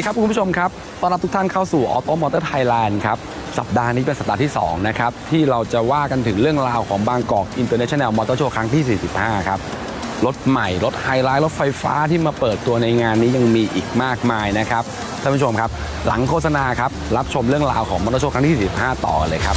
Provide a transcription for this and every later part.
วัสดีครับคุณผู้ชมครับ ต้อนรับทุกท่านเข้าสู่ Auto Motor Thailand ครับ สัปดาห์นี้เป็นสัปดาห์ที่ 2 นะครับ ที่เราจะว่ากันถึงเรื่องราวของบางกอก International Motor Show ครั้งที่ 45 ครับ รถใหม่ รถไฮไลท์ รถไฟฟ้าที่มาเปิดตัวในงานนี้ยังมีอีกมากมายนะครับ ท่านผู้ชมครับ หลังโฆษณาครับ รับชมเรื่องราวของมอเตอร์โชว์ครั้งที่ 45 ต่อเลยครับ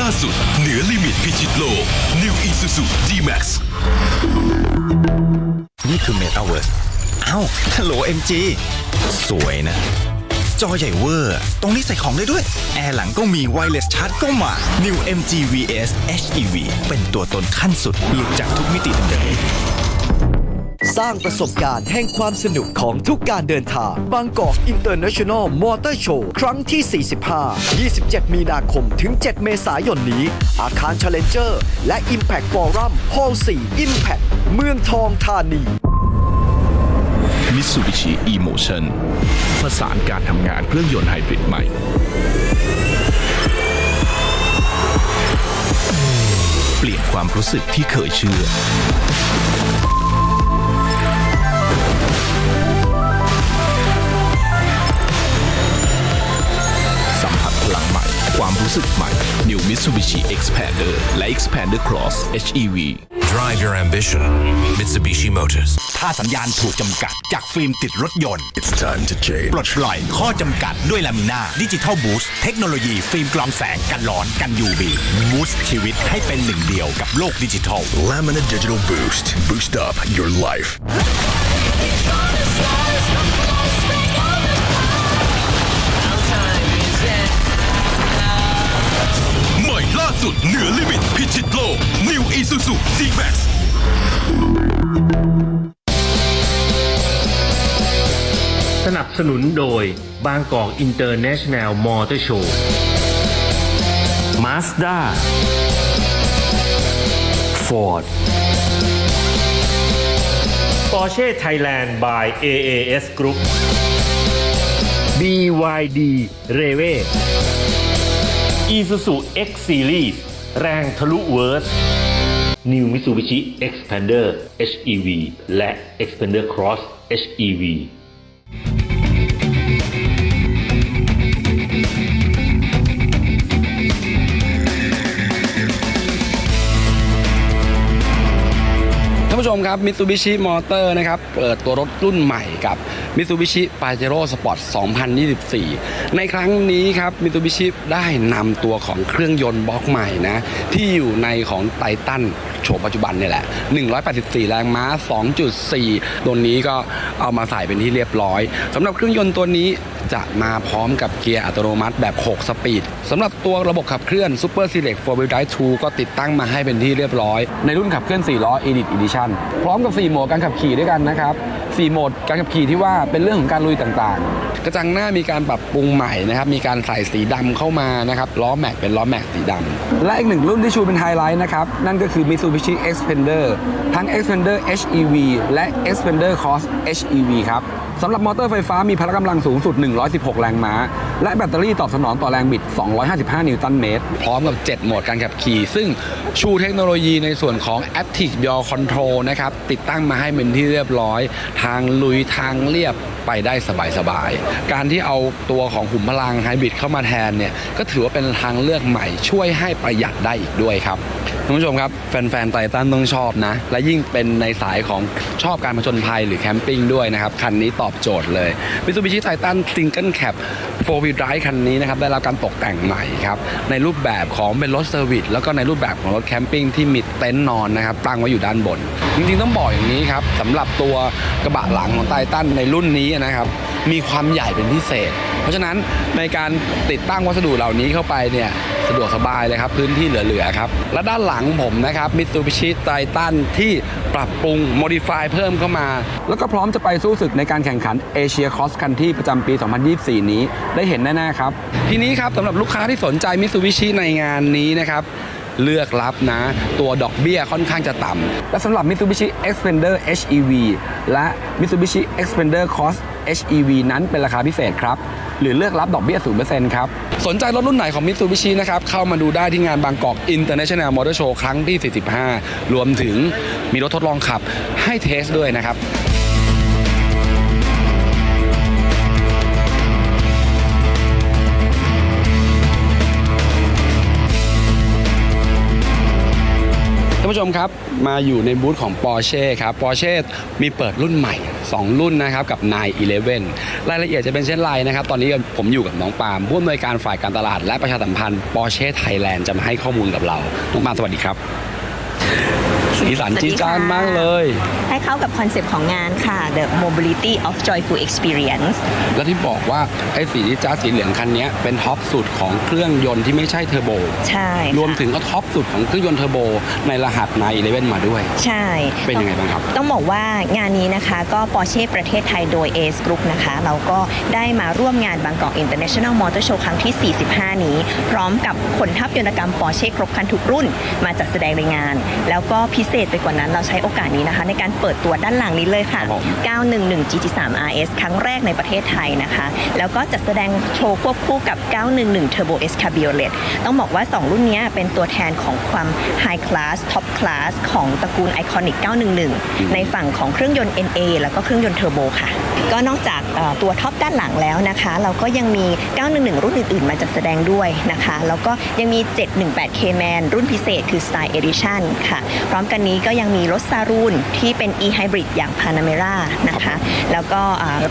ล่าสุด เหนือลิมิตพิชิตโลก New Isuzu D-Max นี่คือ Metaverse เอ้าฮัลโหล MG สวยนะ จอใหญ่เวอร์ ตรงนี้ใส่ของได้ด้วย แอร์หลังก็มี Wireless Charge ก็มา New MG VS HEV เป็นตัวตนขั้นสุดหลุดจากทุกมิติเดิม สร้างประสบการณ์แห่งความสนุกของทุกการเดินทาง บางกอกอินเตอร์เนชั่นแนลมอเตอร์โชว์ครั้งที่ 45 27 มีนาคมถึง 7 เมษายนนี้ อาคาร Challenger และ Impact Forum Hall 4 Impact เมืองทองธานี Mitsubishi E-Motion ผสานการทำงานเครื่องยนต์ไฮบริดใหม่ เปลี่ยนความรู้สึกที่เคยเชื่อ รู้สึกใหม่ New Mitsubishi Expander และ Expander Cross HEV Drive your ambition. Mitsubishi Motors. ถ้าสัญญาณถูกจำกัดจากฟิล์มติดรถยนต์ It's time to change ปลดปล่อยข้อจำกัดด้วยลามิน่าดิจิทัลบูสต์เทคโนโลยีฟิล์มกรองแสงกันร้อนกัน UV บูสต์ชีวิตให้เป็นหนึ่งเดียวกับโลกดิจิทัล Laminate Digital Boost Boost up your life สุดเหนือลิมิตพิชิตโลก New Isuzu D-Max สนับสนุนโดยบางกอกอินเตอร์เนชั่นแนลมอเตอร์โชว์ มาสด้าฟอร์ดปอร์เช่ไทยแลนด์ by AAS Group BYD r e v e Isuzu X Series แรงทะลุเวิร์ส New Mitsubishi Expander HEV และ Expander Cross HEV มครับ Mitsubishi Motor นะครับ เปิดตัวรถรุ่นใหม่กับ Mitsubishi Pajero Sport 2024 ในครั้งนี้ครับ Mitsubishi ได้นำตัวของเครื่องยนต์บล็อกใหม่นะ ที่อยู่ในของไททัน โฉมปัจจุบันเนี่ยแหละ 184 แรงม้า 2.4 ตัวนี้ก็เอามาใส่เป็นที่เรียบร้อยสำหรับเครื่องยนต์ตัวนี้จะมาพร้อมกับเกียร์อัตโนมัติแบบ 6 สปีดสำหรับตัวระบบขับเคลื่อน Super Select 4 Wheel Drive 2 ก็ติดตั้งมาให้เป็นที่เรียบร้อย ในรุ่นขับเคลื่อน 4 ล้อ Edit Edition พร้อมกับ 4 โหมดการขับขี่ด้วยกันนะครับ 4 โหมดการขับขี่ที่ว่าเป็นเรื่องของการลุยต่างๆ กระจังหน้ามีการปรับปรุงใหม่นะครับ มีการใส่สีดำเข้ามานะครับ ล้อแม็กเป็นล้อแม็กสีดำและอีกหนึ่งรุ่นที่ชูเป็นไฮไลท์นะครับ นั่นก็คือ Mitsubishi Xpander ทั้ง Xpander HEV และ Xpander Cross HEV ครับ สำหรับมอเตอร์ไฟฟ้ามีพละกำลังสูงสุด 116 แรงม้า และแบตเตอรี่ตอบสนองต่อแรงบิด 255 นิวตันเมตร พร้อมกับ 7 โหมดการขับขี่ ซึ่งชูเทคโนโลยีในส่วนของ Active Yaw Control นะครับ ติดตั้งมาให้เป็นที่เรียบร้อย ทางลุยทางเรียบไปได้สบายๆ การที่เอาตัวของหุ่มพลังไฮบริดเข้ามาแทนเนี่ย ก็ถือว่าเป็นทางเลือกใหม่ช่วยให้ประหยัดได้อีกด้วยครับท่านผู้ชมครับ แฟนๆไททันต้องชอบนะ และยิ่งเป็นในสายของชอบการผจญภัยหรือแคมปิ้งด้วยนะครับคันนี้ตอบโจทย์เลย Mitsubishi Titan Single Cab 4 Wheel Drive คันนี้นะครับได้รับการตกแต่งใหม่ครับในรูปแบบของเป็นรถเซอร์วิสแล้วก็ในรูปแบบของรถแคมปิ้งที่มีเต็นท์นอนนะครับตั้งไว้อยู่ด้านบน จริงๆต้องบอกอย่างนี้ครับสำหรับตัวกระบะหลังของไททันในรุ่นนี้นะครับมีความใหญ่เป็นพิเศษ เพราะฉะนั้นในการติดตั้งวัสดุเหล่านี้เข้าไปเนี่ยสะดวกสบายเลยครับ พื้นที่เหลือๆครับ และด้านหลังผมนะครับ Mitsubishi Titan ที่ปรับปรุง modify เพิ่มเข้ามา แล้วก็พร้อมจะไปสู้ศึกในการแข่งขัน Asia Cross Country ประจำปี 2024 นี้ได้เห็นแน่ๆครับ ทีนี้ครับสำหรับลูกค้าที่สนใจ Mitsubishi ในงานนี้นะครับเลือกรับนะ ตัวดอกเบี้ยค่อนข้างจะต่ำและสำหรับ Mitsubishi Xpander HEV และ Mitsubishi Xpander Cross HEV นั้นเป็นราคาพิเศษครับ หรือเลือกรับดอกเบี้ย0%ครับ สนใจรถรุ่นไหนของมิตซูบิชินะครับ เข้ามาดูได้ที่งานบางกอกอินเตอร์เนชั่นแนลมอเตอร์โชว์ครั้งที่ 45 รวมถึงมีรถทดลองขับให้เทสด้วยนะครับ ท่านผู้ชมครับ มาอยู่ในบูธของ Porsche ครับ Porsche มีเปิดรุ่นใหม่ 2 รุ่นนะครับกับ 911 รายละเอียดจะเป็นเช่นไรนะครับ ตอนนี้ผมอยู่กับน้องปาล์มผู้อำนวยการฝ่ายการตลาดและประชาสัมพันธ์ Porsche Thailand จะมาให้ข้อมูลกับเรา น้องปาล์มสวัสดีครับ สีสันสวัสดีจีดจานค่ะมากเลย ให้เข้ากับคอนเซปต์ของงานค่ะ The Mobility of Joyful Experience แล้วที่บอกว่า ไอ้สีที่จ้าสีเหลืองคันนี้เป็นท็อปสุดของเครื่องยนต์ที่ไม่ใช่เทอร์โบ ใช่ค่ะรวมถึงก็ท็อปสุดของเครื่องยนต์เทอร์โบ ในรหัส911มาด้วย ใช่ เป็นยังไงบ้างครับ ต้องบอกว่างานนี้นะคะก็ Porsche ประเทศไทยโดย ACE Group นะคะเราก็ได้มาร่วมงานบางกอก International Motor Show ครั้งที่ 45 นี้ พร้อมกับขนทัพยนตกรรม Porsche ครบครันทุกรุ่น มาจัดแสดงในงาน แล้วก็พิเศษไปกว่านั้นเราใช้โอกาสนี้นะคะ ในการเปิดตัวด้านหลังนี้เลยค่ะครับผม911 GT3 RS ครั้งแรกในประเทศไทยนะคะ แล้วก็จัดแสดงโชว์ควบคู่กับ 911 Turbo S Cabriolet ต้องบอกว่า 2 รุ่นนี้เป็นตัวแทนของความ High Class Top Class ของตระกูล Iconic 911 ในฝั่งของเครื่องยนต์ NA แล้วก็เครื่องยนต์เทอร์โบค่ะ ก็นอกจากเอ่อตัวท็อปด้านหลังแล้วนะคะ เราก็ยังมี 911 รุ่นอื่น ๆ มาจัดแสดงด้วยนะคะ แล้วก็ยังมี 718 K-Man รุ่นพิเศษคือ Style Edition ค่ะ พร้อมกันนี้ก็ยังมีรถซารูนที่เป็น e-hybrid อย่างพานาเมรานะคะ แล้วก็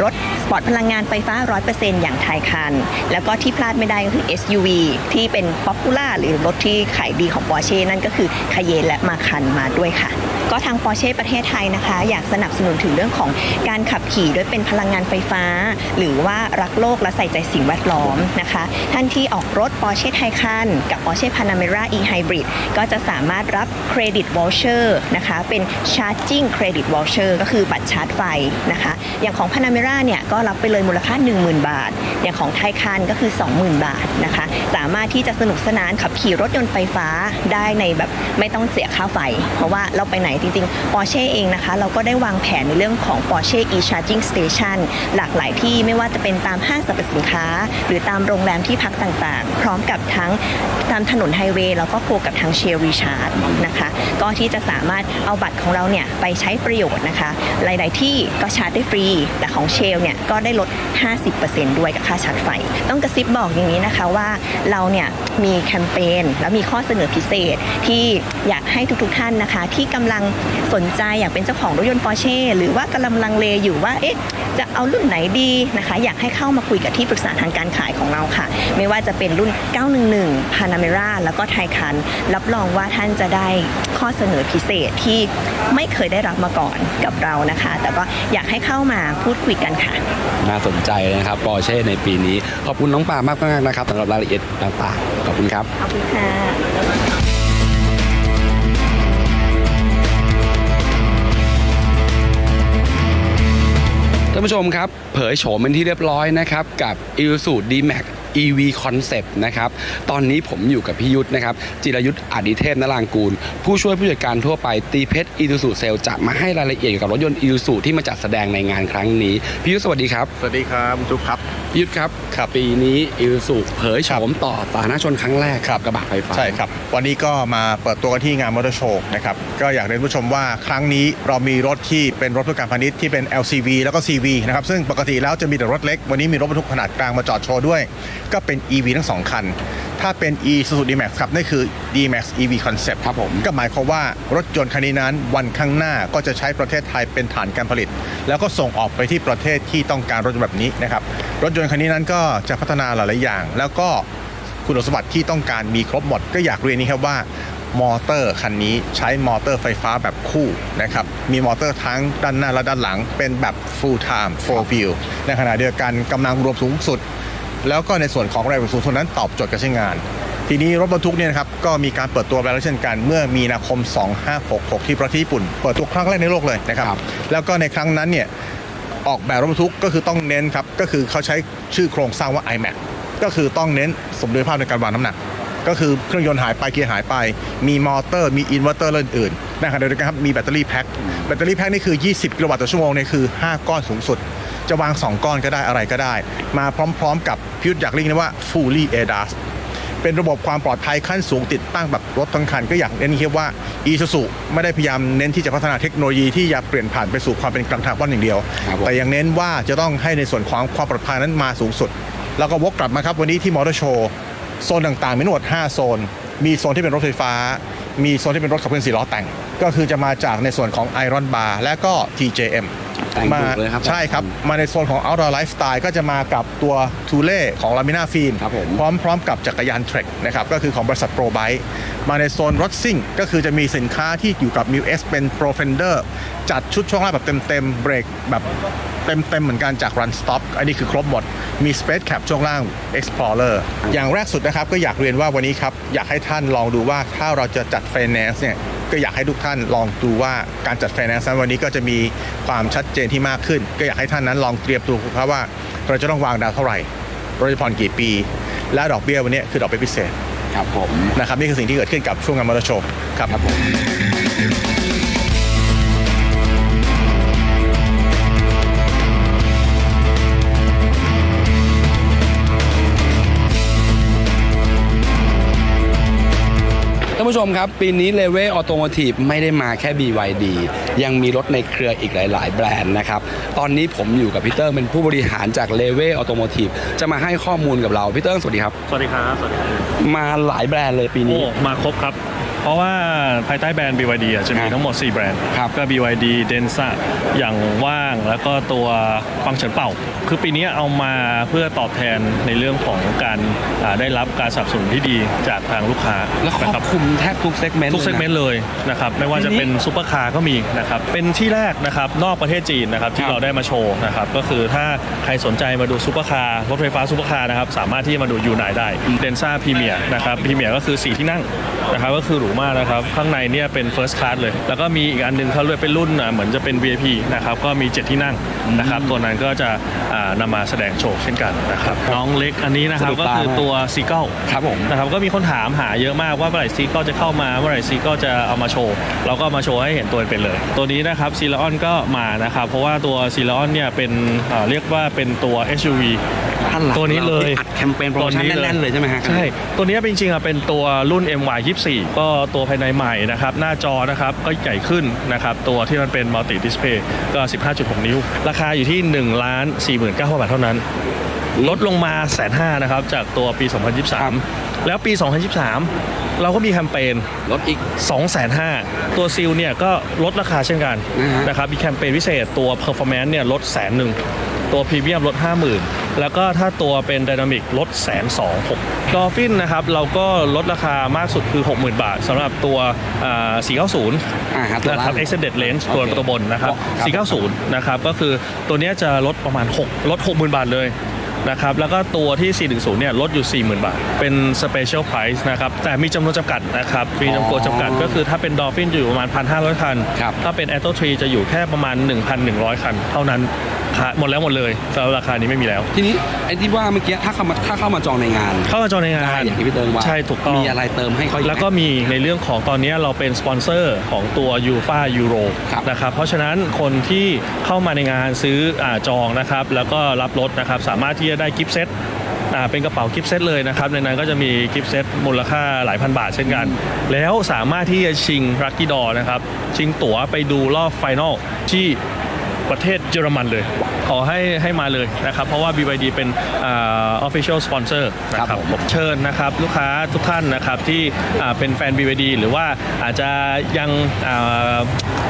รถสปอร์ตพลังงานไฟฟ้า 100%อย่างไทคัน แล้วก็ที่พลาดไม่ได้ก็คือ SUV ที่เป็นป๊อปปูล่าหรือรถที่ขายดีของปอร์เช่นั่นก็คือคาเยนและมาคันมาด้วยค่ะก็ทาง Porsche ประเทศไทยนะคะ อยากสนับสนุนถึงเรื่องของการขับขี่ด้วยเป็นพลังงานไฟฟ้า หรือว่ารักโลกและใส่ใจสิ่งแวดล้อมนะคะ ท่านที่ออกรถ Porsche Taycan กับ Porsche Panamera e-hybrid ก็จะสามารถรับเครดิต voucher นะคะเป็น charging credit voucher ก็คือบัตรชาร์จไฟนะคะ อย่างของ Panamera เนี่ยก็รับไปเลยมูลค่า 10,000 บาท อย่างของ Taycan ก็คือ 20,000 บาทนะคะ สามารถที่จะสนุกสนานขับขี่รถยนต์ไฟฟ้าได้ในแบบไม่ต้องเสียค่าไฟ เพราะว่าเราไปไหนจริงๆ Porsche เองนะคะ เราก็ได้วางแผนในเรื่องของ Porsche e-charging station หลากหลายที่ไม่ว่าจะเป็นตามห้างสรรพสินค้า หรือตามโรงแรมที่พักต่างๆ พร้อมกับทั้งตามถนนไฮเวย์แล้วก็โคกับทางเชลรีชาร์ดนะคะก็ที่จะสามารถเอาบัตรของเราเนี่ยไปใช้ประโยชน์นะคะหลายๆที่ก็ชาร์จได้ฟรี แต่ของเชลเนี่ยก็ได้ลด 50%ด้วยกับค่าชาร์จไฟ ต้องกระซิบบอกอย่างนี้นะคะว่าเราเนี่ยมีแคมเปญและมีข้อเสนอพิเศษที่อยากให้ทุกๆท่านนะคะ ที่กำลังสนใจอยากเป็นเจ้าของรถยนต์ปอร์เช่หรือว่ากำลังลังเลอยู่ว่าเอ๊ะจะเอารุ่นไหนดีนะคะ อยากให้เข้ามาคุยกับที่ปรึกษาทางการขายของเราค่ะ ไม่ว่าจะเป็นรุ่น 911 Panamera แล้วก็ไทคัน รับรองว่าท่านจะได้ข้อเสนอพิเศษที่ไม่เคยได้รับมาก่อนกับเรานะคะ แต่ก็อยากให้เข้ามาพูดคุยกันค่ะ น่าสนใจนะครับปอร์เช่ในปีนี้ ขอบคุณน้องปามากมากๆนะครับสำหรับรายละเอียดต่างๆ ขอบคุณครับ ขอบคุณค่ะ ท่านผู้ชมครับ เผยโฉมเป็นที่เรียบร้อยนะครับ กับ i l s u D-Max EV Concept นะครับ ตอนนี้ผมอยู่กับพี่ยุทธนะครับ จิรยุทธอดิเทพนรางกูล ผู้ช่วยผู้จัดการทั่วไปตีเพชร i l s u เซลจะมาให้รายละเอียดเกี่ยวกับรถยนต์ i l s u ที่มาจัดแสดงในงานครั้งนี้ พี่ยุทธสวัสดีครับ สวัสดีครับคุณจุ๊บครับพี่ยุทธครับครับปีนี้ i l s u เผยโฉมต่อสาธารณชนครั้งแรกกับกระบะไฟฟ้าใช่ครับ วันนี้ก็มาเปิดตัวกันที่งานมอเตอร์โชว์นะครับก็อยากเรียนผู้ชมว่าครั้งนี้เรามีรถที่เป็นรถเพื่อการพาณิชย์ที่เป็น LCV แล้วก็ CV นะครับซึ่งปกติแล้วจะมีแต่รถเล็กวันนี้มีรถบรรทุกขนาดกลางมาจอดโชว์ด้วย ก็เป็น EV ทั้งสองคัน ถ้าเป็น e s u z u d max ครับนั่นคือ d-max ev concept ครับผมก็หมายความว่ารถยนต์คันนี้นั้น วันข้างหน้าก็จะใช้ประเทศไทยเป็นฐานการผลิต แล้วก็ส่งออกไปที่ประเทศที่ต้องการรถยนต์แบบนี้นะครับรถยนต์คันนี้นั้นก็จะพัฒนาหลาย ๆ อย่าง แล้วก็คุณสมบัติที่ต้องการมีครบหมด ก็อยากเรียนนี้ครับว่ามอเตอร์คันนี้ใช้มอเตอร์ไฟฟ้าแบบคู่นะครับมีมอเตอร์ทั้งด้านหน้าและด้านหลังเป็นแบบ full time four wheel ในขณะเดียวกันกำลังรวมสูงสุด แล้วก็ในส่วนของแรงสูงสุดนั้นตอบโจทย์การใช้งาน ทีนี้รถบรรทุกเนี่ยนะครับก็มีการเปิดตัวไปแล้วเช่นกัน เมื่อมีนาคม 2566 ที่ประเทศญี่ปุ่น เปิดตัวครั้งแรกในโลกเลยนะครับครับแล้วก็ในครั้งนั้นเนี่ยออกแบบรถบรรทุกก็คือต้องเน้นครับก็คือเขาใช้ชื่อโครงสร้างว่า iMac ก็คือต้องเน้นสมดุลภาพในการวางน้ำหนัก ก็คือเครื่องยนต์หายไปเกียร์หายไป มีมอเตอร์ มีอินเวอร์เตอร์อื่นๆในขณะเดียวกันครับมีแบตเตอรี่แพ็คแบตเตอรี่แพ็คนี่คือ 20 กิโลวัตต์ต่อชั่วโมงเนี่ยคือ 5 ก้อนสูงสุด จะวาง 2 ก้อนก็ได้อะไรก็ได้ มาพร้อม ๆ กับ พิวอยากเรียกนะว่า fully ADAS เป็นระบบความปลอดภัยขั้นสูงติดตั้งแบบรถทั้งคันก็อยากเน้นแค่ว่า e s u z u ไม่ได้พยายามเน้นที่จะพัฒนาเทคโนโลยีที่จะเปลี่ยนผ่านไปสู่ความเป็นกลางคาร์บอนอย่างเดียวครับผมแต่ยังเน้นว่าจะต้องให้ในส่วนของความปลอดภัยนั้นมาสูงสุด แล้วก็วกกลับมาครับวันนี้ที่มอเตอร์โชว์โซนต่างๆ มีทั้งหมด5โซน มีโซนที่เป็นรถไฟฟ้า มีโซนที่เป็นรถขับเคลื่อนสี่ล้อแต่ง ก็คือจะมาจากในส่วนของ Iron Bar และก็ TJM แต่งมาถูกเลยครับ ใช่ครับ มาในโซนของ Outdoor Lifestyle ก็จะมากับตัวทูเล่ของ Lamina Film ครับผมพร้อมพร้อมกับจักรยานเทรคนะครับก็คือของบริษัท Pro Bike มาในโซนรถซิ่งก็คือจะมีสินค้าที่อยู่กับ m ิ S เป็น Pro Fender จัดชุดช่วงล่างแบบเต็มๆเบรกแบบเต็มๆเหมือนกันจาก Run Stop อันนี้คือครบหมด มี Space Cap ช่วงล่าง Explorer อย่างแรกสุดนะครับก็อยากเรียนว่าวันนี้ครับอยากให้ท่านลองดูว่าถ้าเราจะจัด Finance เนี่ย ก็อยากให้ทุกท่านลองดูว่าการจัด Finance นั้นวันนี้ก็จะมีความชัดเจนที่มากขึ้น ก็อยากให้ท่านนั้นลองเตรียมตัวครับว่า เราจะต้องวางดาวเท่าไหร่เราจะผ่อนกี่ปี และดอกเบี้ยวันนี้คือดอกเบี้ยพิเศษครับผมนะครับนี่คือสิ่งที่เกิดขึ้นกับช่วงงานมอเตอร์โชว์ครับครับผมานผู้ชมครับ ปีนี้เลเวออโตโมทีฟไม่ได้มาแค่ BYD ยังมีรถในเครืออีกหลาย ๆ แบรนด์นะครับ ตอนนี้ผมอยู่กับพี่เติ้งเป็นผู้บริหารจากเลเวออโตโมทีฟจะมาให้ข้อมูลกับเราพี่เติ้งสวัสดีครับ สวัสดีครับ สวัสดีครับ มาหลายแบรนด์เลยปีโอ้นี้มาครบครับ เพราะว่าภายใต้แบรนด์ BYD อะจะมีครับทั้งหมด 4 แบรนด์ครับก็ BYD Densa อย่างว่างแล้วก็ตัวฟังก์ชันเป่า คือปีนี้เอามาเพื่อตอบแทนในเรื่องของการอ่าได้รับการสนับสนุนที่ดีจากทางลูกค้าแล้วครนะอครับบคลุมแทบทุกเซกเมนต์ทุกเซกเมนต์เลยนะครับไม่ว่าจะเป็นซูเปอร์คาร์ก็มีนะครับเป็นที่แรกนะครับนอกประเทศจีนนะครับที่เราได้มาโชว์นะครับก็คือถ้าใครสนใจมาดูซูเปอร์คาร์รถไฟฟ้าซูเปอร์คาร์นะครับสามารถที่จะมาดูยูไนได้เดนซ่าพรีเมียร์นะครับพรีเมียร์ก็คือ 4 ที่นั่งนะครับก็คือหรูมากนะครับ ข้างในเนี่ยเป็น First Class เลย แล้วก็มีอีกอันหนึงเขาเรียกเป็นรุ่นอะเหมือนจะเป็น VIP นะครับก็มี 7 ที่นั่งนะครับตัวนั้นก็จะอ่านำมาแสดงโชว์เช่นกันนะครับน้องเล็กอันนี้นะครับสะดุดก็ตาคือมากตัวซีเกิลครับผมนะครับก็มีคนถามหาเยอะมากว่าเมื่อไหร่ซีก็จะเข้ามาเมื่อไหร่ซีก็จะเอามาโชว์เราก็เอามาโชว์ให้เห็นตัวเป็นๆเลย ตัวนี้นะครับซีลออนก็มานะครับเพราะว่าตัวซีลออนเนี่ยเป็นเอ่อเรียกว่าเป็นตัว SUV ท่านหลักตัวนี้เลยราที่อัดแคมเปญโปรโมชั่นแน่นๆเลยใช่ไหมฮะใช่ตัวนี้เป็นจริงๆอะเป็นตัวรุ่น MY 24 ก็ตัวภายในใหม่นะครับ หน้าจอนะครับก็ใหญ่ขึ้นนะครับ ตัวที่มันเป็นมัลติดิสเพย์ก็ 15.6 นิ้ว ราคาอยู่ที่1ล้าน49,000บาทเท่านั้น ลดลงมาแสนห้านะครับ จากตัวปี 2023 แล้วปี 2023 เราก็มีแคมเปญลดอีก 2 5 0 0 0ตัวซิลเนี่ยก็ลดราคาเช่นกันอือฮะนะครับมีแคมเปญพิเศษตัว Performance เนี่ยลดแสนหนึ่ง ตัวพรีเมียมลด 50,000 แล้วก็ถ้าตัวเป็น Dynamic ลดแสนสองหกดอฟฟินนะครับเราก็ลดราคามากสุดคือ 60,000 บาทสำหรับตัวอ่า490อ่าฮะตัวนะครับล่าง Extended Range ตัวโอเคตัวบนนะครับครับ490นะครับก็คือตัวเนี้ยจะลดประมาณ 6 ลด 60,000 บาทเลยนะครับแล้วก็ตัวที่ 410 เนี่ยลดอยู่ 40,000 บาท เป็น Special Price นะครับ แต่มีจำนวนจำกัดนะครับมีจำนวนจำกัดก็คือถ้าเป็น Dolphin จะอยู่ประมาณ 1,500 คันครับถ้าเป็น a t o 3จะอยู่แค่ประมาณ 1,100 คัน เท่านั้น ขายหมดแล้วหมดเลยสำหรับราคานี้ไม่มีแล้ว ทีนี้ไอ้ที่ว่าเมื่อกี้ถ้าเข้ามาถ้าเข้ามาจองในงานเข้ามาจองในงานได้อย่างที่พี่เติงว่าใช่ถูกต้องมีอะไรเติมให้เขาอีกไหม แล้วก็มีในเรื่องของตอนนี้เราเป็นสปอนเซอร์ของตัวยูฟายูโรครับ นะครับเพราะฉะนั้นคนที่เข้ามาในงานซื้ออาจองนะครับแล้วก็รับรถนะครับสามารถที่จะได้กิฟต์เซตอ่าเป็นกระเป๋ากิฟต์เซตเลยนะครับในนั้นก็จะมีกิฟต์เซตมูลค่าหลายพันบาทเช่นกัน แล้วสามารถที่จะชิงลัคกี้ดอนะครับชิงตั๋วไปดูรอบไฟนอลที่ ประเทศเยอรมันเลย ขอให้ให้มาเลยนะครับ เพราะว่า BYD เป็นอ่า official sponsor นะครับผมเชิญนะครับ ลูกค้าทุกท่านนะครับที่อ่าเป็นแฟน BYD หรือว่าอาจจะยังอ่า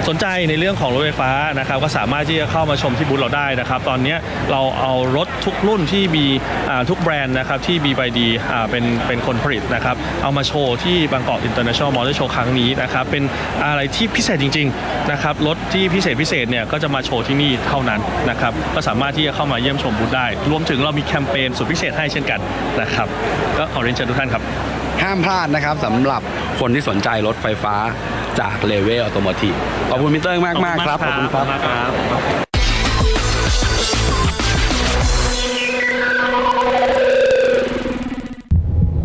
สนใจในเรื่องของรถไฟฟ้านะครับก็สามารถที่จะเข้ามาชมที่บูธเราได้นะครับ ตอนนี้เราเอารถทุกรุ่นที่มีอ่าทุกแบรนด์นะครับที่ BYD อ่าเป็นเป็นคนผลิตนะครับ เอามาโชว์ที่บางกอก International Motor Show ครั้งนี้นะครับ เป็นอะไรที่พิเศษจริง ๆ นะครับ รถที่พิเศษพิเศษเนี่ยก็จะมาโชว์ที่นี่เท่านั้นนะครับ ก็สามารถที่จะเข้ามาเยี่ยมชมบูธได้ รวมถึงเรามีแคมเปญสุดพิเศษให้เช่นกันนะครับ ก็ขอเรียนเชิญทุกท่านครับ ห้ามพลาดนะครับสำหรับคนที่สนใจรถไฟฟ้าจากเลเวลออโตโมทีฟขอบคุณมิเตอร์มากมากๆครับขอบคุณครับ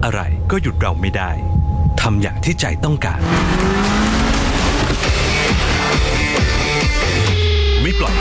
อะไรก็หยุดเราไม่ได้ทำอย่างที่ใจต้องการ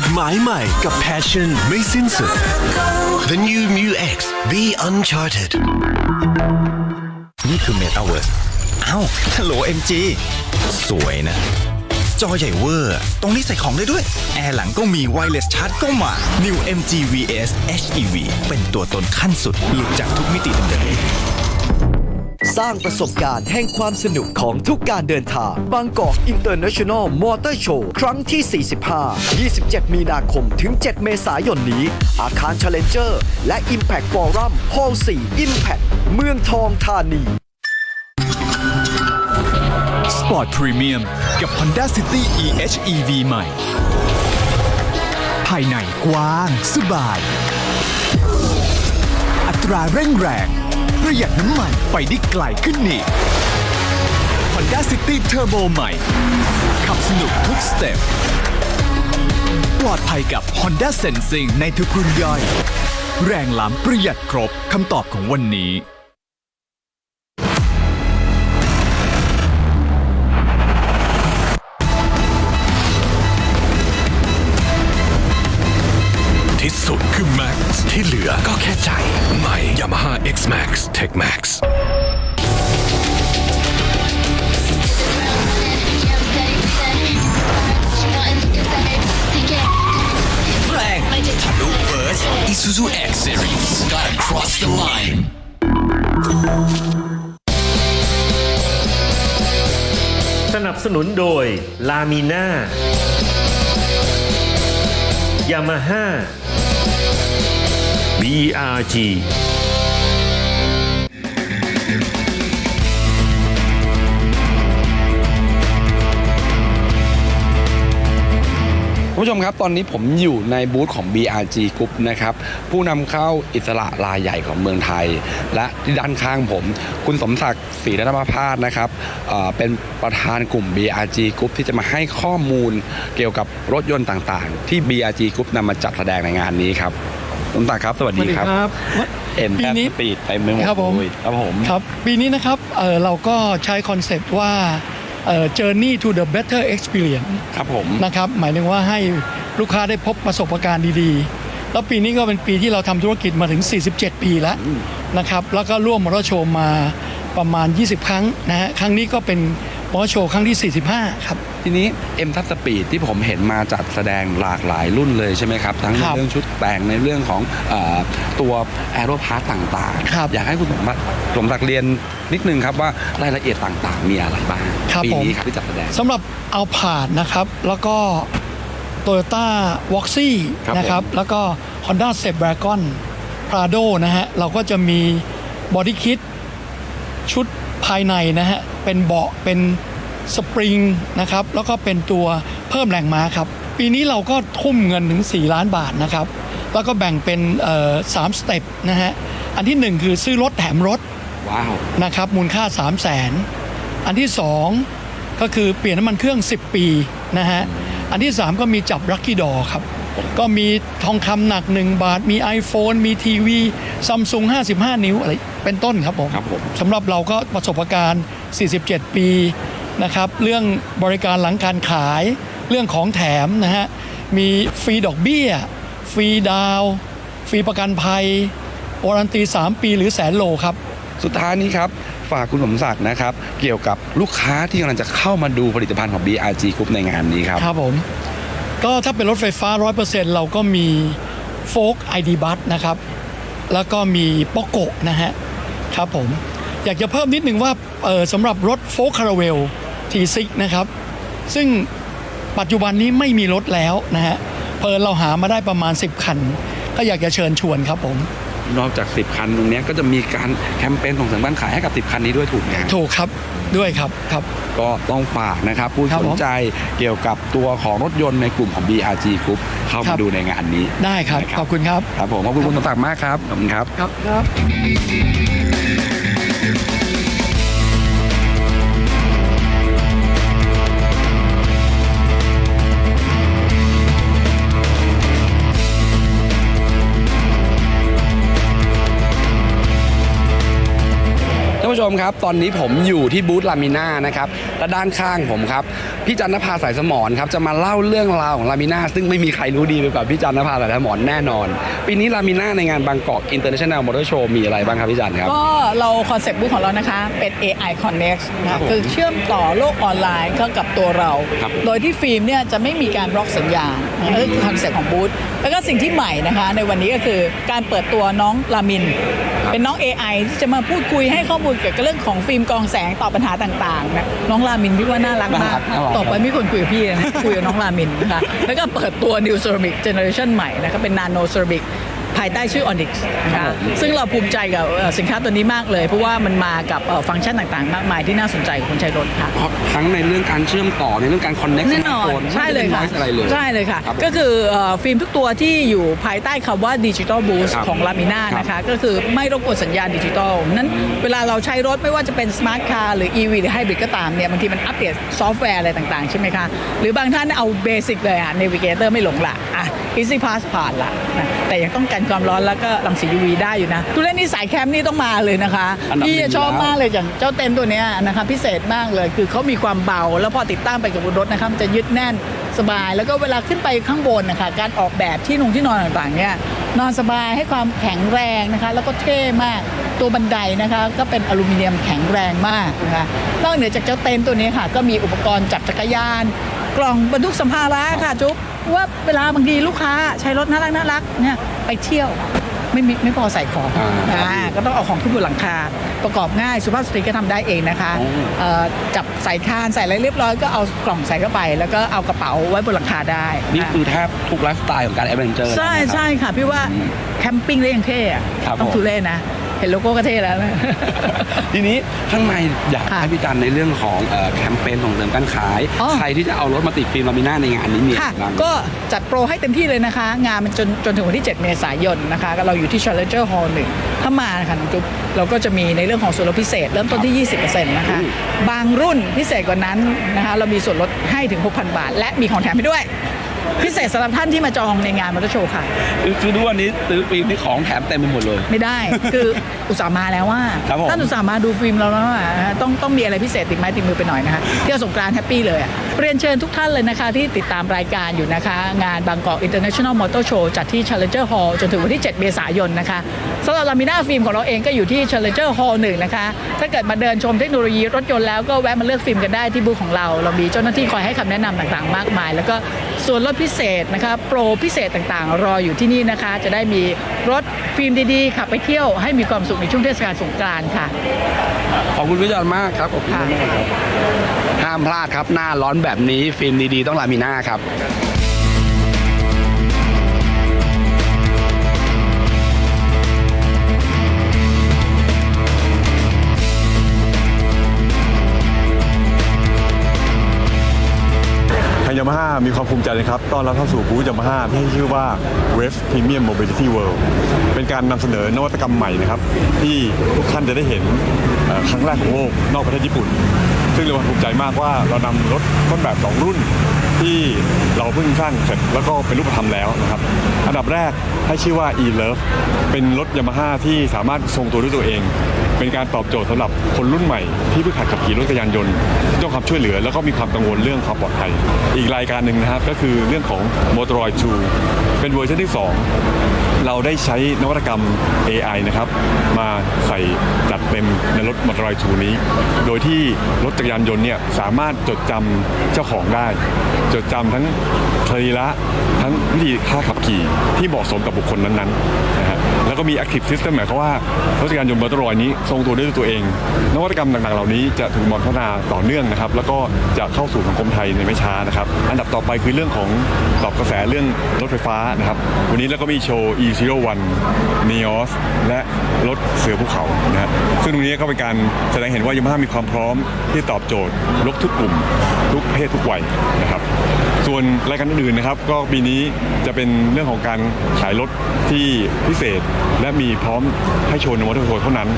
ดหมายใหม่กับ Passion ไม่สิ้นสุด The new Mu X. Be uncharted. นี่คือ Metaverse เอ้าฮัลโหล MG สวยนะ จอใหญ่เวอร์ ตรงนี้ใส่ของได้ด้วย แอร์หลังก็มีไวเลสชาร์จก็มา New MG VS HEV เป็นตัวตนขั้นสุด หลุดจากทุกมิติเดิม สร้างประสบการณ์แห่งความสนุกของทุกการเดินทางบางกอก International Motor Show ครั้งที่ 45 27 มีนาคมถึง 7 เมษายนนี้ อาคาร Challenger และ Impact Forum Hall 4 Impact เมืองทองธานี Sport Premium กับ Honda City e-HEV ใหม่ ภายในกว้าง สบาย อัตราเร่งแรง ประหยัดน้ำมันไปได้ไกลขึ้นอีก Honda City Turbo ใหม่ ขับสนุกทุกสเต็ปปลอดภัยกับ Honda Sensing ในทุกรุ่นย่อย แรงล้ำประหยัดครบคำตอบของวันนี้ที่สุดคือ Max ที่เหลือก็แค่ใจ X Max Tech Max แรงทะลุเวิร์ส Isuzu X Series gotta cross the line สนับสนุนโดย ลามีน่ายามาฮ่า BRG ผู้ชมครับ ตอนนี้ผมอยู่ในบูธของ BRG Group นะครับ ผู้นำเข้าอิสระรายใหญ่ของเมืองไทย และที่ด้านข้างผม คุณสมศักดิ์ศรีรัตนประพาสนะครับเอ่อเป็นประธานกลุ่ม BRG Group ที่จะมาให้ข้อมูลเกี่ยวกับรถยนต์ต่างๆ ที่ BRG Group นำมาจัดแสดงในงานนี้ครับสมศักดิ์ครับ สวัสดีครับเอ็มปีแทบนี้สปีดไปไม่หมดครับผมเลยครับผมครับปีนี้นะครับเอ่อเราก็ใช้คอนเซปต์ว่าเอ่อ journey to the better experience ครับผมนะครับหมายถึงว่าให้ลูกค้าได้พบประสบการณ์ดีๆ แล้วปีนี้ก็เป็นปีที่เราทำธุรกิจมาถึง 47 ปีแล้วนะครับแล้วก็ร่วมมอเตอร์โชว์มาประมาณ 20 ครั้งนะฮะครั้งนี้ก็เป็น มอเตอร์โชว์ครั้งที่ 45 ครับ ทีนี้เอ็มทัพสปีดที่ผมเห็นมาจัดแสดงหลากหลายรุ่นเลยใช่ไหมครับ ทั้งในครับเรื่องชุดแต่งในเรื่องของเออตัวแอโรพาร์ตต่างๆอยากให้คุณสมบัติสมศักดิ์เรียนนิดนึงครับว่ารายละเอียดต่างๆ มีอะไรบ้างครับปีผม นี้ครับที่จัดแสดง สำหรับเอาผาดนะครับ แล้วก็ Toyota w o x y ครับนะครับ ผม แล้วก็ Honda s t e p d r a g o n Prado นะฮะ เราก็จะมีบอดี้คิ t ชุด ภายในนะฮะ เป็นเบาะเป็นสปริงนะครับ แล้วก็เป็นตัวเพิ่มแรงม้าครับ ปีนี้เราก็ทุ่มเงินถึง 4 ล้านบาทนะครับ แล้วก็แบ่งเป็นเอ่อสามสเต็ปนะฮะ อันที่หนึ่งคือซื้อรถแถมรถว้าวนะครับมูลค่า 3 0 0แสนอันที่ 2 ก็คือเปลี่ยนน้ำมันเครื่อง 10 ปีนะฮะ อันที่ 3 ก็มีจับลัคกี้ดอครับโอ้ ก็มีทองคำหนัก 1 บาท มี iPhone มีทีวีซัมซุง55 นิ้วอะไรเป็นต้นครับผมครับผมสำหรับเราก็ประสบการณ์ 47 ปีนะครับเรื่องบริการหลังการขาย เรื่องของแถมนะฮะมีฟรีดอกเบี้ย ฟรีดาวน์ฟรีประกันภัยวารันตี 3 ปีหรือแสนโลครับ สุดท้ายนี้ครับ ฝากคุณสมศักดิ์นะครับ เกี่ยวกับลูกค้าที่กำลังจะเข้ามาดูผลิตภัณฑ์ของ BRG Group ในงานนี้ครับ ครับผม ก็ถ้าเป็นรถไฟฟ้า 100%เราก็มีโฟกไอดีบัสนะครับ แล้วก็มีปอกโกะนะฮะครับผม อยากจะเพิ่มนิดหนึ่งว่าสำหรับรถโฟกคาราเวลทีซิกนะครับ ซึ่งปัจจุบันนี้ไม่มีรถแล้วนะฮะ เพลินเราหามาได้ประมาณ 10 คัน ก็อยากจะเชิญชวนครับผม นอกจาก 10 คันตรงเนี้ยก็จะมีการแคมเปญส่งเสริมการขายให้กับ 10 คันนี้ด้วยถูกไหมฮะถูกครับด้วยครับครับ ก็ต้องฝากนะครับ ผู้ครับสผนมใจเกี่ยวกับตัวของรถยนต์ในกลุ่มของ BRG Group เข้าครัมาบดูในงานนี้ได้ครับนะขอบคุณครับครับผมขอบคุณคุณสมศักดิ์มากครับขอบคุณครับครับครับ ผู้ชมครับ ตอนนี้ผมอยู่ที่บูธลามิน่านะครับและด้านข้างผมครับ พี่จันทภาสายสมรครับ จะมาเล่าเรื่องราวของลามิน่าซึ่งไม่มีใครรู้ดีไปกว่าพี่จันทภาสายสมรแน่นอน ปีนี้ลามิน่าในงานบางกอกอินเตอร์เนชั่นแนลมอเตอร์โชว์มีอะไรบ้างครับพี่จันครับ ก็เราคอนเซ็ปต์บูธของเรานะคะ เป็น AI Connect ครันะบผมคือเชื่อมต่อโลกออนไลน์เข้ากับตัวเราครับโดยที่ฟิล์มเนี่ยจะไม่มีการบล็อกสัญญาณนั่นคือคอนเซ็ปต์ของบูธแล้วก็สิ่งที่ใหม่นะคะ ในวันนี้ก็คือการเปิดตัวน้องลามิน เป็นน้อง AI ที่จะมาพูดคุยให้ข้อมูลเกี่ยวกับเรื่องของฟิล์มกรองแสงตอบปัญหาต่างๆนะน้องลามินพี่ว่าน่ารักมากน่ารักต่อไปไม่ควรคุยกับพี่นะคุยกับน้องลามินนะคะแล้วก็เปิดตัว New Ceramic Generation ใหม่นะคะเป็น Nano Ceramic ภายใต้ชื่อ Onyx นะคะซึ่งเราภูมิใจกับเอ่อสินค้าตัวนี้มากเลย เพราะว่ามันมากับเอ่อฟังก์ชันต่างๆ มากมายที่น่าสนใจของคนใช้รถค่ะเพราะทั้งในเรื่องการเชื่อมต่อในเรื่องการคอนเน็กต์แน่นอนใช่เลยค่ะอะไรเลยใช่เลยค่ะรับผมก็คือเอ่อฟิล์มทุกตัวที่อยู่ภายใต้คำว่าดิจิ t a ลบูสครับของลามิน่าครับนะคะ ก็คือไม่รบกวนสัญญาณดิจิตอลนั้นเวลาเราใช้รถไม่ว่าจะเป็นสมาร์ทคาร์หรือ EV หรือไฮบริดก็ตามเนี่ยบางทีมันอัปเดตซอฟต์แวร์อะไรต่างๆ ใช่ไหมคะ หรือบางท่านเอาเบสิกเลยอะเนวิเกเตอร์ไม่หลงละอะ Easy Pass ผ่านละนะแต่ยังต้องกันความร้อนแล้วก็รังสี UV ได้อยู่นะทุเล่นนี่สายแคมป์นี่ต้องมาเลยนะคะอันดับหนึ่พี่งชอบแล้วมากเลยอย่างเจ้าเต็นท์ตัวเนี้ยนะคะพิเศษมากเลยคือเขามีความเบา แล้วพอติดตั้งไปกับบนรถนะคะมันจะยึดแน่นสบาย แล้วก็เวลาขึ้นไปข้างบนนะคะการออกแบบที่นงที่นอนต่างๆเนี่ยนอนสบายให้ความแข็งแรงนะคะแล้วก็เท่มากตัวบันไดนะคะก็เป็นอลูมิเนียมแข็งแรงมากนะคะนอกเหนือจากเจ้าเต็นท์ตัวนี้ค่ะก็มีอุปกรณ์จับจักรยาน กล่องบรรทุกสัมภาระค่ะจุ๊บ ว่าเวลาบางทีลูกค้าใช้รถน่ารักน่ารักเนี่ยไปเที่ยวไม่มีไม่พอใส่ของอ่าครับอ่าก็ต้องเอาของขึ้นบนหลังคา ประกอบง่ายสุภาพสตรีก็ทำได้เองนะคะอ๋อ เอ่อจับใส่คานใส่อะไรเรียบร้อยก็เอากล่องใส่เข้าไป แล้วก็เอากระเป๋าไว้บนหลังคาได้นี่คือแทบทุกไลฟ์สไตล์ของการแอดเวนเจอร์ ใช่ใช่ค่ะ พี่ว่าแคมปิ้งได้ยังเท่อะครับต้องผม ทุเล่นะ เห็นโลโก้ก็เท่แล้วนะ ทีนี้ข้างในอยากให้พี่จันในเรื่องของเอ่อแคมเปญส่งเสริมการขาย อ๋อ ใครที่จะเอารถมาติดฟิล์มลามิน่าในงานนี้มีอะไรค่ะบ้าง ก็จัดโปรให้เต็มที่เลยนะคะ งานมันจนจนถึงวันที่ 7 เมษายนนะคะก็เราอยู่ที่ Challenger Hall 1ถ้ามาค่ะน้องจุ๊บเราก็จะมีในเรื่องของส่วนลดพิเศษ เริ่มต้นที่ 20%นะคะ บางรุ่นพิเศษกว่านั้นนะคะ เรามีส่วนลดให้ถึง 6,000 บาท และมีของแถมให้ด้วย พิเศษสำหรับท่านที่มาจองในงานมอเตอร์โชว์ค่ะ คือคือทุกวันนี้ซื้อฟิล์มนี่ของแถมเต็มไปหมดเลย ไม่ได้ คืออุตส่าห์มาแล้วว่าครับผม ท่านอุตส่าห์มาดูฟิล์มเราแล้วอะต้องต้องมีอะไรพิเศษติดไม้ติดมือไปหน่อยนะคะเที่ยวสงกรานต์แฮปปี้เลยอะเรียนเชิญทุกท่านเลยนะคะ ที่ติดตามรายการอยู่นะคะ งานบางกอก International Motor Show จัดที่ Challenger Hall จนถึงวันที่ 7 เมษายนนะคะสำหรับลามิน่าฟิล์มของเราเองก็อยู่ที่ Challenger Hall 1นะคะ ถ้าเกิดมาเดินชมเทคโนโลยีรถยนต์แล้วก็แวะมาเลือกฟิล์มกันได้ที่บูธของเรา เรามีเจ้าหน้าที่คอยให้คำแนะนำต่างๆ มากมาย แล้วก็ส่วนลดพิเศษนะคะโปรพิเศษต่างๆ รออยู่ที่นี่นะคะ จะได้มีรถฟิล์มดีๆขับไปเที่ยวให้มีความสุขในช่วงเทศกาลสงกรานต์ค่ะ ขอบคุณพี่จันมากครับขอบคุณมากครับห้ามพลาดครับหน้าร้อนแบบนี้ฟิล์มดีๆ ต้องลามิน่าครับามีความภูมิใจนะครับต้อนรับเข้าสู่บูธยามาฮ่าที่ให้ชื่อว่า Wave Premium Mobility World เป็นการนำเสนอนวัตกรรมใหม่นะครับ ที่ทุกท่านจะได้เห็นครั้งแรกของโลกนอกประเทศญี่ปุ่น ซึ่งเราภูมิใจมากว่าเรานำรถต้นแบบ 2 รุ่น ที่เราเพิ่งสร้างเสร็จแล้วก็เป็นรูปธรรมแล้วนะครับ อันดับแรกให้ชื่อว่า e-love เป็นรถยามาฮ่าที่สามารถทรงตัวด้วยตัวเอง เป็นการตอบโจทย์สำหรับคนรุ่นใหม่ ที่เพิ่งหัดขับขี่รถจักรยานยนต์ที่ต้องความช่วยเหลือ แล้วก็มีความกังวลเรื่องความปลอดภัย อีกรายการหนึ่งนะครับก็คือเรื่องของ Motoroid 2เป็นเวอร์ชันที่ 2 เราได้ใช้นวัตกรรม AI นะครับ มาใส่จัดเต็มในรถมอเตอร์ไซค์ทูนี้ โดยที่รถจักรยานยนต์เนี่ยสามารถจดจำเจ้าของได้ จดจำทั้งสรีระทั้งวิธีค่าขับขี่ที่เหมาะสมกับบุคคลนั้นๆนะฮะ ก็มี Active System หมายความว่า รถจักรยานยนต์มอเตอร์ไซค์นี้ทรงตัวด้วยตัวเอง นวัตกรรมต่างๆ เหล่านี้จะถูกพัฒนาต่อเนื่องนะครับ แล้วก็จะเข้าสู่สังคมไทยในไม่ช้านะครับ อันดับต่อไปคือเรื่องของตอบกระแสเรื่องรถไฟฟ้านะครับ วันนี้เราก็มีโชว์ e01 Neos และรถเสือภูเขานะฮะซึ่งตรงนี้ก็เป็นการแสดงเห็นว่ายามาฮ่ามีความพร้อมที่ตอบโจทย์รถทุกกลุ่ม ทุกเพศทุกวัยนะครับ ส่วนรายการอื่นๆนะครับ ก็ปีนี้จะเป็นเรื่องของการขายรถที่พิเศษ และมีพร้อมให้โชว์ในมอเตอร์โชว์เท่านั้น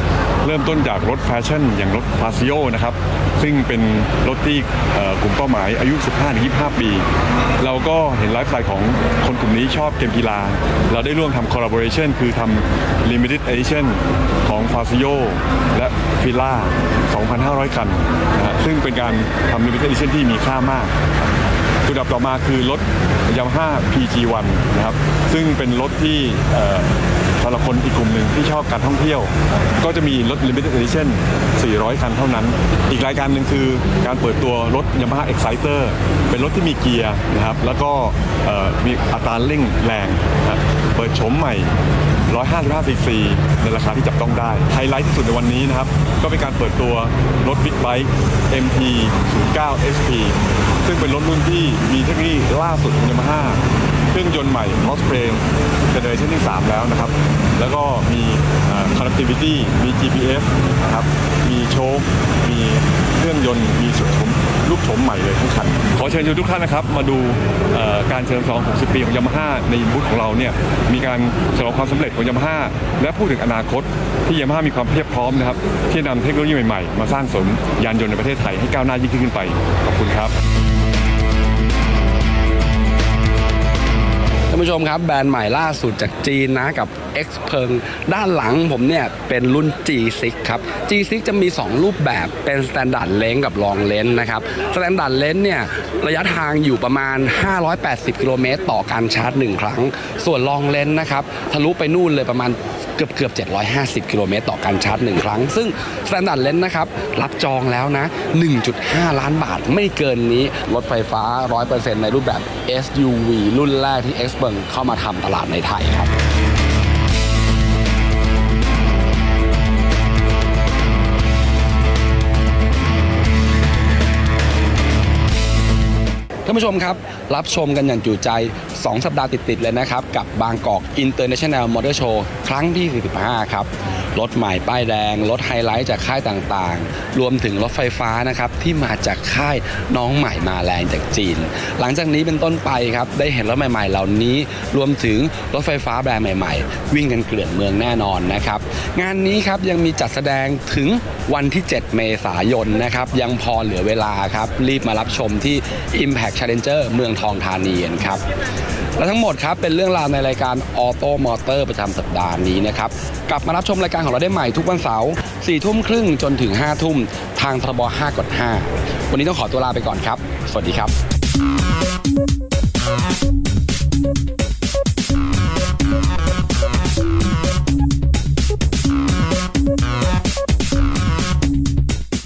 เริ่มต้นจากรถแฟชั่น อย่างรถฟาซิโอนะครับซึ่งเป็นรถที่กลุ่มเป้าหมายอายุ 15-25 ปี เราก็เห็นไลฟ์สไตล์ของคนกลุ่มนี้ชอบเกมกีฬา เราได้ร่วมทำ collaboration คือทำ limited edition ของ f a s i o และ f i l a 2,500 คันนะฮะซึ่งเป็นการทำ limited edition ที่มีค่ามาก จุดดับต่อมาคือรถยามาฮ่า PG1 นะครับ ซึ่งเป็นรถที่ สำหรับคนอีกกลุ่มหนึ่งที่ชอบการท่องเที่ยว ก็จะมีรถ Limited Edition 400 คันเท่านั้น อีกรายการหนึ่งคือการเปิดตัวรถ Yamaha Exciter เป็นรถที่มีเกียร์นะครับ แล้วก็มีอัตราเร่งแรงนะครับเปิดโฉมใหม่ 155ซีซีในราคาที่จับต้องได้ ไฮไลท์ที่สุดในวันนี้นะครับ ก็เป็นการเปิดตัวรถบิ๊กไบค์ MT 09 SP ซึ่งเป็นรถรุ่นที่มีเทคโนโลยีล่าสุดของ Yamaha เครื่องยนต์ใหม่ Osprey Generation ที่ 3 แล้วนะครับ แล้วก็มี connectivity มี GPS นะครับ มีโชคมีเครื่องยนต์ มีสุดชมรูปโฉมใหม่เลยทั้งคัน ขอเชิญชวนทุกท่านนะครับ มาดูการเฉลิมฉลอง 60 ปีของ Yamaha ในบูธของเราเนี่ย มีการฉลองความสำเร็จของ Yamaha และพูดถึงอนาคตที่ Yamaha มีความเพียบพร้อมนะครับ ที่จะนำเทคโนโลยีใหม่ๆ มาสร้างสมยานยนต์ในประเทศไทยให้ก้าวหน้ายิ่งขึ้นไป ขอบคุณครับ ท่านผู้ชมครับแบรนด์ใหม่ล่าสุดจากจีนนะกับ X เพิงด้านหลังผมเนี่ยเป็นรุ่น G6 ครับ G6 จะมี 2 รูปแบบเป็น Standard Lens กับ Long Lens นะครับ Standard Length เนี่ยระยะทางอยู่ประมาณ 580 กิโลเมตรต่อการชาร์จ 1 ครั้ง ส่วน Long Lens นะครับทะลุไปนู่นเลยประมาณ เกือบเกือบ 750 กิโลเมตรต่อการชาร์จ 1 ครั้ง ซึ่ง Standard Lens นะครับ รับจองแล้วนะ 1.5 ล้านบาทไม่เกินนี้ รถไฟฟ้า 100%ในรูปแบบ SUV รุ่นแรกที่ x p e r เข้ามาทำตลาดในไทยครับานผู้ชมครับ รับชมกันอย่างจุใจ 2 สัปดาห์ติดๆเลยนะครับ กับบางกอกอินเตอร์เนชั่นแนลมอเตอร์โชว์ครั้งที่ 45 ครับ รถใหม่ป้ายแดง รถไฮไลท์จากค่ายต่างๆ รวมถึงรถไฟฟ้านะครับที่มาจากค่ายน้องใหม่มาแรงจากจีน หลังจากนี้เป็นต้นไปครับได้เห็นรถใหม่ๆ เหล่านี้ รวมถึงรถไฟฟ้าแบรนด์ใหม่ๆ วิ่งกันเกลื่อนเมืองแน่นอนนะครับงานนี้ครับยังมีจัดแสดงถึงวันที่ 7 เมษายนนะครับยังพอเหลือเวลาครับรีบมารับชมที่ Impact Challenger เมืองทองธานีนครับ และทั้งหมดครับเป็นเรื่องราวในรายการออโตมอเตอร์ประจำสัปดาห์นี้นะครับ กลับมารับชมรายการของเราได้ใหม่ทุกวันเสาร์สี่ทุ่มครึ่งจนถึง5ทุ่มทางทบ5กด5วันนี้ต้องขอตัวลาไปก่อนครับ สวัสดีครับ